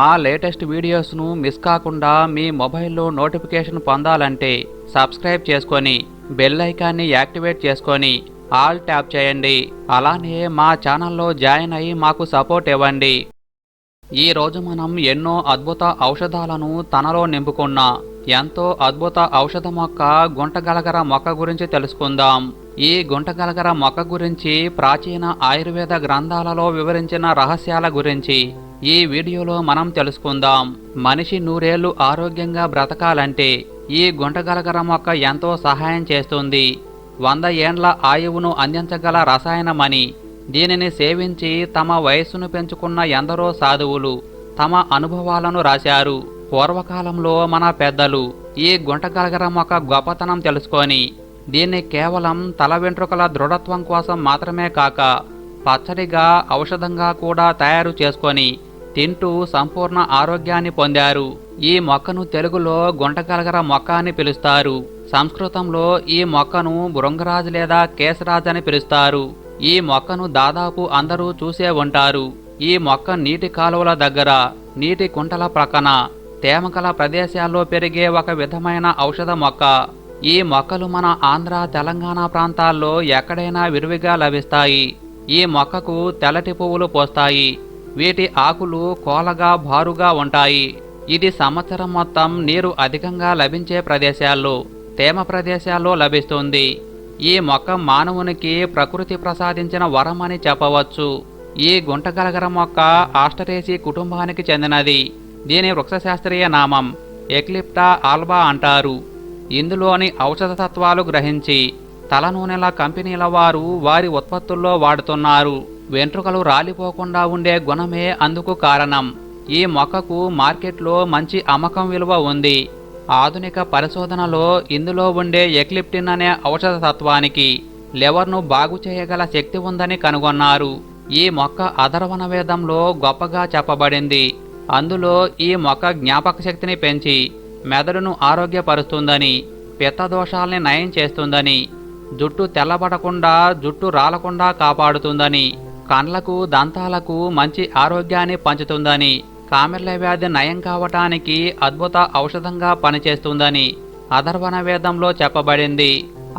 మా latest వీడియోస్ను miss కాకుండా మీ మొబైల్లో నోటిఫికేషన్ పొందాలంటే సబ్స్క్రైబ్ చేసుకొని బెల్ ఐకాన్ని యాక్టివేట్ చేసుకొని ఆల్ ట్యాప్ చేయండి. అలానే మా ఛానల్లో జాయిన్ అయ్యి మాకు సపోర్ట్ ఇవ్వండి. ఈ రోజు మనం ఎన్నో అద్భుత ఔషధాలను తనలో నింపుకున్న ఎంతో అద్భుత ఔషధ మొక్క గుంటగలగర మొక్క గురించి తెలుసుకుందాం. ఈ గుంటగలగర మొక్క గురించి ప్రాచీన ఆయుర్వేద గ్రంథాలలో వివరించిన రహస్యాల గురించి ఈ వీడియోలో మనం తెలుసుకుందాం. మనిషి నూరేళ్ళు ఆరోగ్యంగా బ్రతకాలంటే ఈ గుంటగలగర మొక్క ఎంతో సహాయం చేస్తుంది. వంద ఏండ్ల ఆయువును అందించగల రసాయనమని దీనిని సేవించి తమ వయస్సును పెంచుకున్న ఎందరో సాధువులు తమ అనుభవాలను రాశారు. పూర్వకాలంలో మన పెద్దలు ఈ గుంటగలగర మొక్క గొప్పతనం తెలుసుకొని దీన్ని కేవలం తల వెంట్రుకల దృఢత్వం కోసం మాత్రమే కాక పచ్చడిగా ఔషధంగా కూడా తయారు చేసుకొని తింటూ సంపూర్ణ ఆరోగ్యాన్ని పొందారు. ఈ మొక్కను తెలుగులో గుంటగలగర మొక్క అని పిలుస్తారు. సంస్కృతంలో ఈ మొక్కను బృంగరాజ్ లేదా కేశరాజ్ అని పిలుస్తారు. ఈ మొక్కను దాదాపు అందరూ చూసే ఉంటారు. ఈ మొక్క నీటి కాలువల దగ్గర నీటి కుంటల ప్రక్కన తేమగల ప్రదేశాల్లో పెరిగే ఒక విధమైన ఔషధ మొక్క. ఈ మొక్కలు మన ఆంధ్ర తెలంగాణ ప్రాంతాల్లో ఎక్కడైనా విరివిగా లభిస్తాయి. ఈ మొక్కకు తెల్లటి పువ్వులు పోస్తాయి. వీటి ఆకులు కోలగా బారుగా ఉంటాయి. ఇది సంవత్సరం మొత్తం నీరు అధికంగా లభించే ప్రదేశాల్లో తేమ ప్రదేశాల్లో లభిస్తుంది. ఈ మొక్క మానవునికి ప్రకృతి ప్రసాదించిన వరం అని చెప్పవచ్చు. ఈ గుంటగలగర మొక్క ఆస్టరేసి కుటుంబానికి చెందినది. దీని వృక్షశాస్త్రీయ నామం ఎక్లిప్టా ఆల్బా అంటారు. ఇందులోని ఔషధ తత్వాలు గ్రహించి తలనూనెల కంపెనీల వారు వారి ఉత్పత్తుల్లో వాడుతున్నారు. వెంట్రుకలు రాలిపోకుండా ఉండే గుణమే అందుకు కారణం. ఈ మొక్కకు మార్కెట్లో మంచి అమ్మకం విలువ ఉంది. ఆధునిక పరిశోధనలో ఇందులో ఉండే ఎక్లిప్టిన్ అనే ఔషధ తత్వానికి లివర్ను బాగు చేయగల శక్తి ఉందని కనుగొన్నారు. ఈ మొక్క అధర్వణ వేదంలో గొప్పగా చెప్పబడింది. అందులో ఈ మొక్క జ్ఞాపక శక్తిని పెంచి మెదడును ఆరోగ్యపరుస్తుందని పిత్తదోషాల్ని నయం చేస్తుందని జుట్టు తెల్లబడకుండా జుట్టు రాలకుండా కాపాడుతుందని కండ్లకు దంతాలకు మంచి ఆరోగ్యాన్ని పంచుతుందని కామెర్ల వ్యాధి నయం కావటానికి అద్భుత ఔషధంగా పనిచేస్తుందని అధర్వణ వేదంలో చెప్పబడింది.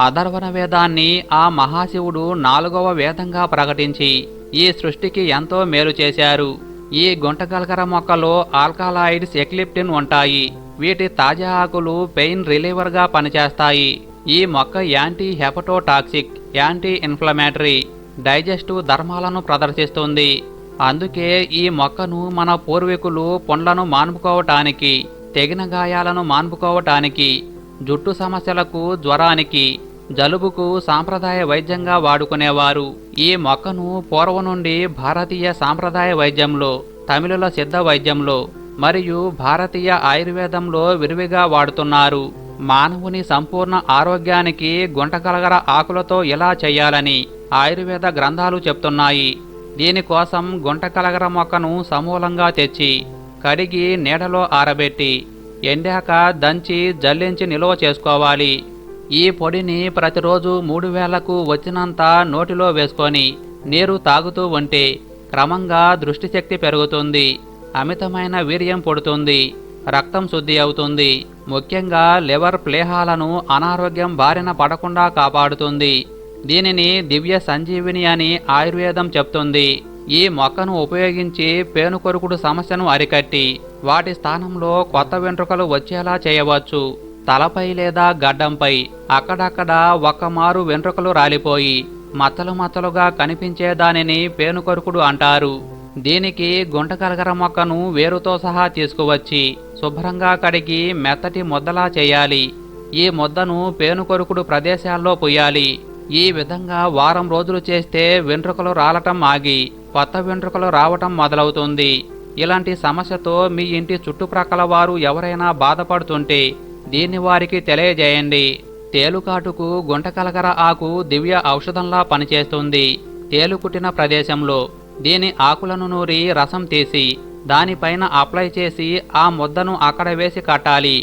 అధర్వణ వేదాన్ని ఆ మహాశివుడు నాలుగవ వేదంగా ప్రకటించి ఈ సృష్టికి ఎంతో మేలు చేశారు. ఈ గుంటగల్గర మొక్కలో ఆల్కలాయిడ్స్ ఎక్లిప్టిన్ ఉంటాయి. వీటి తాజా ఆకులు పెయిన్ రిలీవర్గా పనిచేస్తాయి. ఈ మొక్క anti hepatotoxic anti inflammatory digestive ధర్మాలను ప్రదర్శిస్తుంది. అందుకే ఈ మొక్కను మన పూర్వీకులు పండ్లను మాన్పుకోవటానికి తెగిన గాయాలను మాన్పుకోవటానికి జుట్టు సమస్యలకు జ్వరానికి జలుబుకు సాంప్రదాయ వైద్యంగా వాడుకునేవారు. ఈ మొక్కను పూర్వం నుండి భారతీయ సాంప్రదాయ వైద్యంలో తమిళుల సిద్ధ వైద్యంలో మరియు భారతీయ ఆయుర్వేదంలో విరివిగా వాడుతున్నారు. మానవుని సంపూర్ణ ఆరోగ్యానికి గుంటకలగర ఆకులతో ఎలా చేయాలని ఆయుర్వేద గ్రంథాలు చెప్తున్నాయి. దీనికోసం గుంటకలగర మొక్కను సమూలంగా తెచ్చి కడిగి నీడలో ఆరబెట్టి ఎండాక దంచి జల్లించి నిల్వ చేసుకోవాలి. ఈ పొడిని ప్రతిరోజు మూడు వేలకు వచ్చినంత నోటిలో వేసుకొని నీరు తాగుతూ ఉంటే క్రమంగా దృష్టిశక్తి పెరుగుతుంది అమితమైన వీర్యం పుడుతుంది. రక్తం శుద్ధి అవుతుంది. ముఖ్యంగా లివర్ ప్లేహాలను అనారోగ్యం బారిన పడకుండా కాపాడుతుంది. దీనిని దివ్య సంజీవిని అని ఆయుర్వేదం చెప్తుంది. ఈ మొక్కను ఉపయోగించి పేనుకొరుకుడు సమస్యను అరికట్టి వాటి స్థానంలో కొత్త వెంట్రుకలు వచ్చేలా చేయవచ్చు. తలపై లేదా గడ్డంపై అక్కడక్కడ ఒక్కమారు వెంట్రుకలు రాలిపోయి మచ్చలు మచ్చలుగా కనిపించే దానిని పేనుకొరుకుడు అంటారు. దీనికి గుంటకలగర మొక్కను వేరుతో సహా తీసుకువచ్చి శుభ్రంగా కడిగి మెత్తటి ముద్దలా చేయాలి. ఈ ముద్దను పేనుకొరుకుడు ప్రదేశాల్లో పొయ్యాలి. ఈ విధంగా వారం రోజులు చేస్తే వెంట్రుకలు రాలటం ఆగి కొత్త వెంట్రుకలు రావటం మొదలవుతుంది. ఇలాంటి సమస్యతో మీ ఇంటి చుట్టుప్రక్కల వారు ఎవరైనా బాధపడుతుంటే దీన్ని వారికి తెలియజేయండి. తేలుకాటుకు గుంటకలగర ఆకు దివ్య ఔషధంలా పనిచేస్తుంది. తేలు కుట్టిన ప్రదేశంలో దీని ఆకులను నూరి రసం తీసి దానిపైన అప్లై చేసి ఆ ముద్దను అక్కడ వేసి కట్టాలి.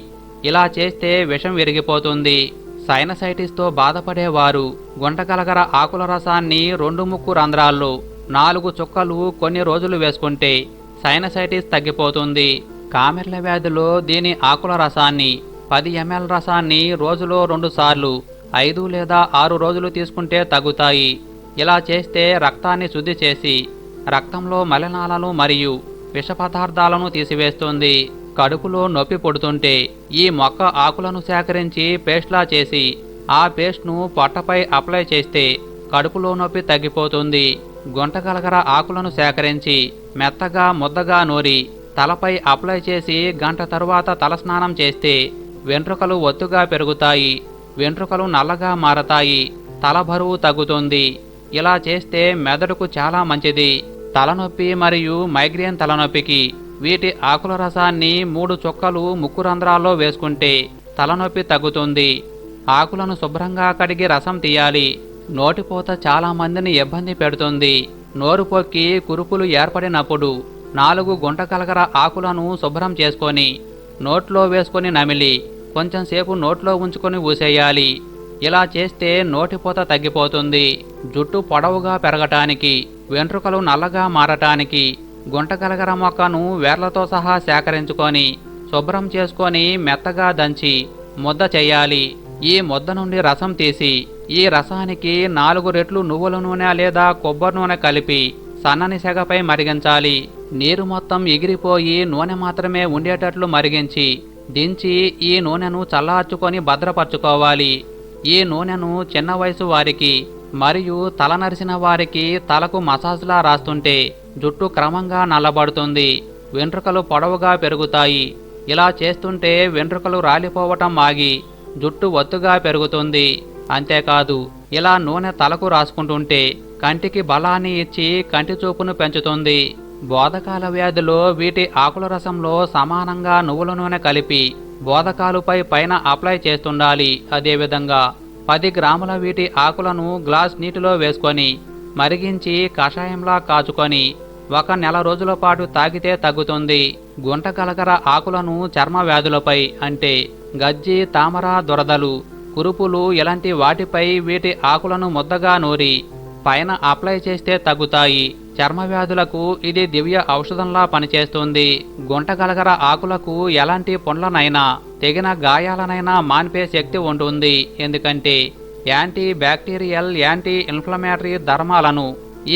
ఇలా చేస్తే విషం విరిగిపోతుంది. సైనసైటిస్తో బాధపడేవారు గుంటకలగర ఆకుల రసాన్ని రెండు ముక్కు రంధ్రాల్లో నాలుగు చుక్కలు కొన్ని రోజులు వేసుకుంటే సైనసైటిస్ తగ్గిపోతుంది. కామెర్ల వ్యాధిలో దీని ఆకుల రసాన్ని పది ఎంఎల్ రసాన్ని రోజులో రెండుసార్లు ఐదు లేదా ఆరు రోజులు తీసుకుంటే తగ్గుతాయి. ఇలా చేస్తే రక్తాన్ని శుద్ధి చేసి రక్తంలో మలినాలను మరియు విష పదార్థాలను తీసివేస్తుంది. కడుపులో నొప్పి పుడుతుంటే ఈ మొక్క ఆకులను సేకరించి పేస్ట్లా చేసి ఆ పేస్ట్ను పొట్టపై అప్లై చేస్తే కడుపులో నొప్పి తగ్గిపోతుంది. గుంటగలగర ఆకులను సేకరించి మెత్తగా ముద్దగా నూరి తలపై అప్లై చేసి గంట తరువాత తలస్నానం చేస్తే వెంట్రుకలు ఒత్తుగా పెరుగుతాయి. వెంట్రుకలు నల్లగా మారతాయి. తల బరువు తగ్గుతుంది. ఇలా చేస్తే మెదడుకు చాలా మంచిది. తలనొప్పి మరియు మైగ్రేన్ తలనొప్పికి. వీటి ఆకుల రసాన్ని మూడు చుక్కలు ముక్కు రంధ్రాల్లో వేసుకుంటే తలనొప్పి తగ్గుతుంది. ఆకులను శుభ్రంగా కడిగి రసం తీయాలి. నోటిపోత చాలా మందిని ఇబ్బంది పెడుతుంది. నోరు పొక్కి కురుపులు ఏర్పడినప్పుడు నాలుగు గుంటకలగర ఆకులను శుభ్రం చేసుకొని నోట్లో వేసుకొని నమిలి కొంచెం సేపు నోట్లో ఉంచుకొని ఊసేయాలి. ఇలా చేస్తే నోటిపోత తగ్గిపోతుంది. జుట్టు పొడవుగా పెరగటానికి వెంట్రుకలు నల్లగా మారటానికి గుంటగలగర మొక్కను వేర్లతో సహా సేకరించుకొని శుభ్రం చేసుకొని మెత్తగా దంచి ముద్ద చేయాలి. ఈ ముద్ద నుండి రసం తీసి ఈ రసానికి నాలుగు రెట్లు నువ్వుల నూనె లేదా కొబ్బరి నూనె కలిపి సన్నని సెగపై మరిగించాలి. నీరు మొత్తం ఎగిరిపోయి నూనె మాత్రమే ఉండేటట్లు మరిగించి దించి ఈ నూనెను చల్లార్చుకొని భద్రపరచుకోవాలి. ఈ నూనెను చిన్న వయసు వారికి మరియు తల నరిసిన వారికి తలకు మసాజ్లా రాస్తుంటే జుట్టు క్రమంగా నల్లబడుతుంది. వెంట్రుకలు పొడవుగా పెరుగుతాయి. ఇలా చేస్తుంటే వెంట్రుకలు రాలిపోవటం ఆగి జుట్టు ఒత్తుగా పెరుగుతుంది. అంతేకాదు ఇలా నూనె తలకు రాసుకుంటుంటే కంటికి బలాన్ని ఇచ్చి కంటి చూపును పెంచుతుంది. బోధకాల వ్యాధిలో వీటి ఆకుల రసంలో సమానంగా నువ్వుల నూనె కలిపి బోధకాలుపై పైన అప్లై చేస్తుండాలి. అదేవిధంగా పది గ్రాముల వీటి ఆకులను గ్లాస్ నీటిలో వేసుకొని మరిగించి కషాయంలా కాచుకొని ఒక నెల రోజుల పాటు తాగితే తగ్గుతుంది. గుంట కలకర ఆకులను చర్మ వ్యాధులపై అంటే గజ్జి తామర దురదలు కురుపులు ఇలాంటి వాటిపై వీటి ఆకులను ముద్దగా నూరి పైన అప్లై చేస్తే తగ్గుతాయి. చర్మ వ్యాధులకు ఇది దివ్య ఔషధంలా పనిచేస్తుంది. గుంటగలగర ఆకులకు ఎలాంటి పుండ్లనైనా తెగిన గాయాలనైనా మాన్పే శక్తి ఉంటుంది. ఎందుకంటే యాంటీ బ్యాక్టీరియల్ యాంటీ ఇన్ఫ్లమేటరీ ధర్మాలను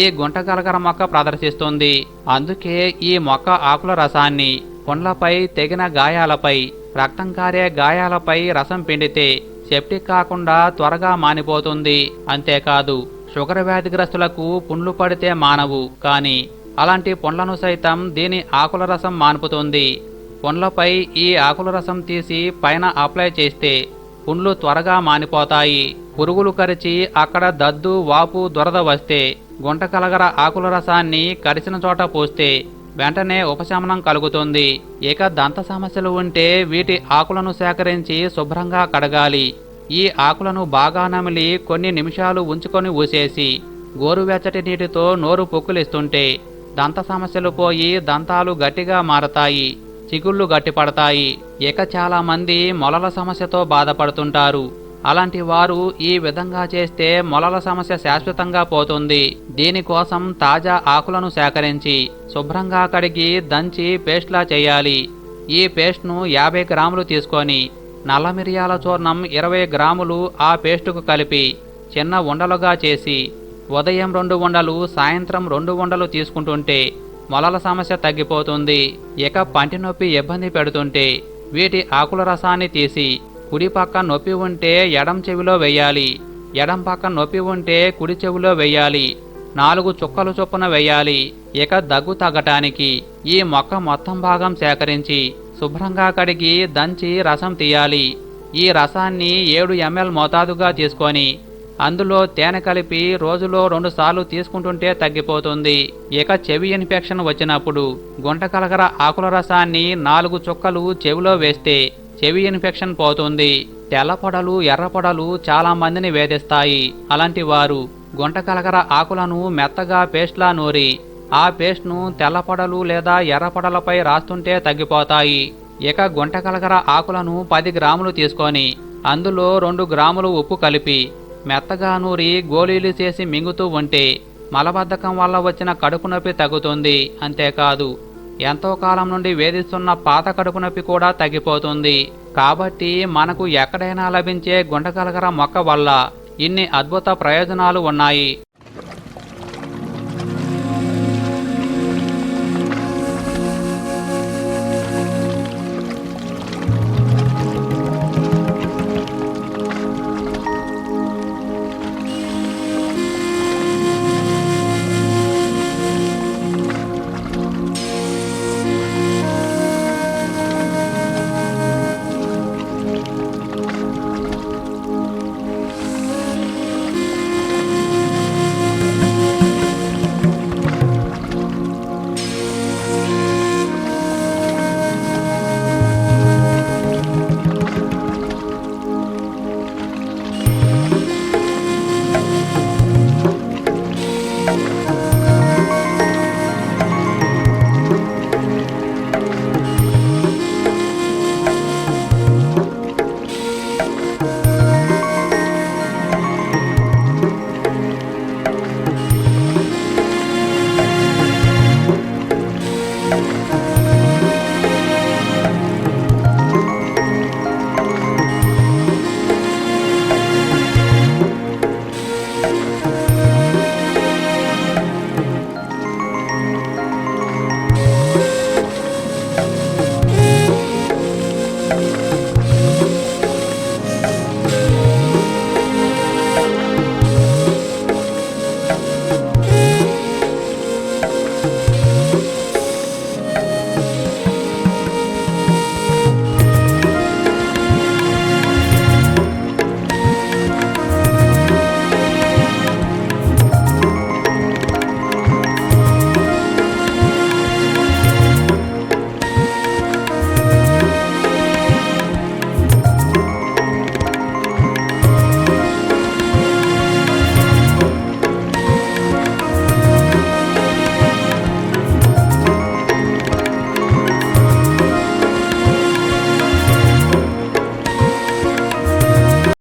ఈ గుంటగలగర మొక్క ప్రదర్శిస్తుంది. అందుకే ఈ మొక్క ఆకుల రసాన్ని పుండ్లపై తెగిన గాయాలపై రక్తం కారే గాయాలపై రసం పిండితే సెప్టిక్ కాకుండా త్వరగా మానిపోతుంది. అంతేకాదు షుగర్ వ్యాధిగ్రస్తులకు పుండ్లు పడితే మానవు. కానీ అలాంటి పుండ్లను సైతం దీని ఆకుల రసం మాన్పుతుంది. పుండ్లపై ఈ ఆకుల రసం తీసి పైన అప్లై చేస్తే పుండ్లు త్వరగా మానిపోతాయి. పురుగులు కరిచి అక్కడ దద్దు వాపు దురద వస్తే గుంట కలగర ఆకుల రసాన్ని కరిచిన చోట పోస్తే వెంటనే ఉపశమనం కలుగుతుంది. ఇక దంత సమస్యలు ఉంటే వీటి ఆకులను సేకరించి శుభ్రంగా కడగాలి. ఈ ఆకులను బాగా నమిలి కొన్ని నిమిషాలు ఉంచుకొని ఊసేసి గోరువెచ్చటి నీటితో నోరు పొక్కులిస్తుంటే దంత సమస్యలు పోయి దంతాలు గట్టిగా మారతాయి చిగుళ్ళు గట్టిపడతాయి. ఇక చాలామంది మొలల సమస్యతో బాధపడుతుంటారు. అలాంటి వారు ఈ విధంగా చేస్తే మొలల సమస్య శాశ్వతంగా పోతుంది. దీనికోసం తాజా ఆకులను సేకరించి శుభ్రంగా కడిగి దంచి పేస్ట్లా చేయాలి. ఈ పేస్ట్ను యాభై గ్రాములు తీసుకొని నల్ల మిరియాల చూర్ణం ఇరవై గ్రాములు ఆ పేస్టుకు కలిపి చిన్న ఉండలుగా చేసి ఉదయం రెండు ఉండలు సాయంత్రం రెండు ఉండలు తీసుకుంటుంటే మొలల సమస్య తగ్గిపోతుంది. ఇక పంటి నొప్పి ఇబ్బంది పెడుతుంటే వీటి ఆకుల రసాన్ని తీసి కుడి పక్క నొప్పి ఉంటే ఎడం చెవిలో వేయాలి ఎడం పక్క నొప్పి ఉంటే కుడి చెవిలో వేయాలి నాలుగు చుక్కలు చొప్పున వేయాలి. ఇక దగ్గు తగ్గటానికి ఈ మొక్క మొత్తం భాగం సేకరించి శుభ్రంగా కడిగి దంచి రసం తీయాలి. ఈ రసాన్ని ఏడు ఎంఎల్ మోతాదుగా తీసుకొని అందులో తేనె కలిపి రోజులో రెండుసార్లు తీసుకుంటుంటే తగ్గిపోతుంది. ఇక చెవి ఇన్ఫెక్షన్ వచ్చినప్పుడు గుంట కలగర ఆకుల రసాన్ని నాలుగు చుక్కలు చెవిలో వేస్తే చెవి ఇన్ఫెక్షన్ పోతుంది. తెల్లపొడలు ఎర్రపొడలు చాలా మందిని వేధిస్తాయి. అలాంటి వారు గుంట కలగర ఆకులను మెత్తగా పేస్ట్లా నూరి ఆ పేస్ట్ను తెల్లపడలు లేదా ఎర్రపడలపై రాస్తుంటే తగ్గిపోతాయి. ఇక గుంటకలకర ఆకులను పది గ్రాములు తీసుకొని అందులో రెండు గ్రాములు ఉప్పు కలిపి మెత్తగా నూరి గోళీలు చేసి మింగుతూ ఉంటే మలబద్ధకం వల్ల వచ్చిన కడుపు నొప్పి తగ్గుతుంది. అంతేకాదు ఎంతో కాలం నుండి వేధిస్తున్న పాత కడుపు నొప్పి కూడా తగ్గిపోతుంది. కాబట్టి మనకు ఎక్కడైనా లభించే గుండకలకర మొక్క వల్ల ఇన్ని అద్భుత ప్రయోజనాలు ఉన్నాయి.